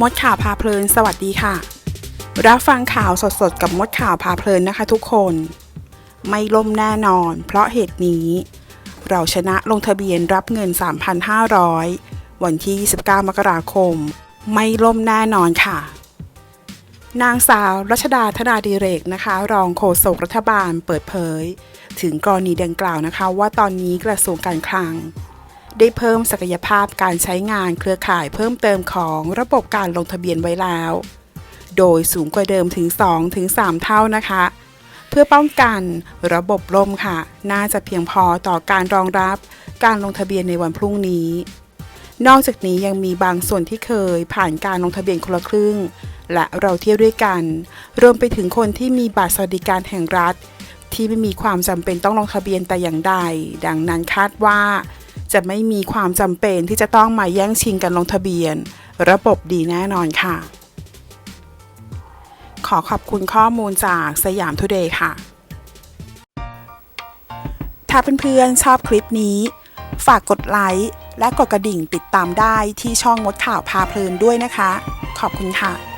มดข่าวพาเพลิน สวัสดีค่ะ รับฟังข่าวสดๆ กับมดข่าวพาเพลินนะคะทุกคน ไม่ล่มแน่นอน เพราะเหตุนี้ เราชนะลงทะเบียนรับเงิน 3,500 วันที่ 29 มกราคม ไม่ล่มแน่นอนค่ะ นางสาวรัชดาธนาดีเรกนะคะ รองโฆษกรัฐบาลเปิดเผย ถึงกรณีดังกล่าวนะคะ ว่าตอนนี้กระทรวงการคลัง ได้เพิ่มศักยภาพการใช้งานเครือข่ายเพิ่มเติมของระบบการลงทะเบียนไว้แล้ว โดยสูงกว่าเดิมถึง2ถึง3เท่านะคะ เพื่อป้องกันระบบล่มค่ะ น่าจะเพียงพอต่อการรองรับการลงทะเบียนในวันพรุ่งนี้ นอกจากนี้ยังมีบางส่วนที่เคยผ่านการลงทะเบียนคนละครึ่ง และเราเที่ยวด้วยกัน รวมไปถึงคนที่มีบัตรสวัสดิการแห่งรัฐที่ไม่มีความจำเป็นต้องลงทะเบียนแต่อย่างใด ดังนั้นคาดว่า จะไม่มีความจำเป็นที่จะต้องมาแย่งชิงกันลงทะเบียน ระบบดีแน่นอนค่ะ ขอขอบคุณข้อมูลจากสยามทุเดย์ค่ะ ถ้าเพื่อนๆชอบคลิปนี้ ฝากกดไลค์และกดกระดิ่งติดตามได้ที่ช่องมดข่าวพาเพลินด้วยนะคะ ขอบคุณค่ะ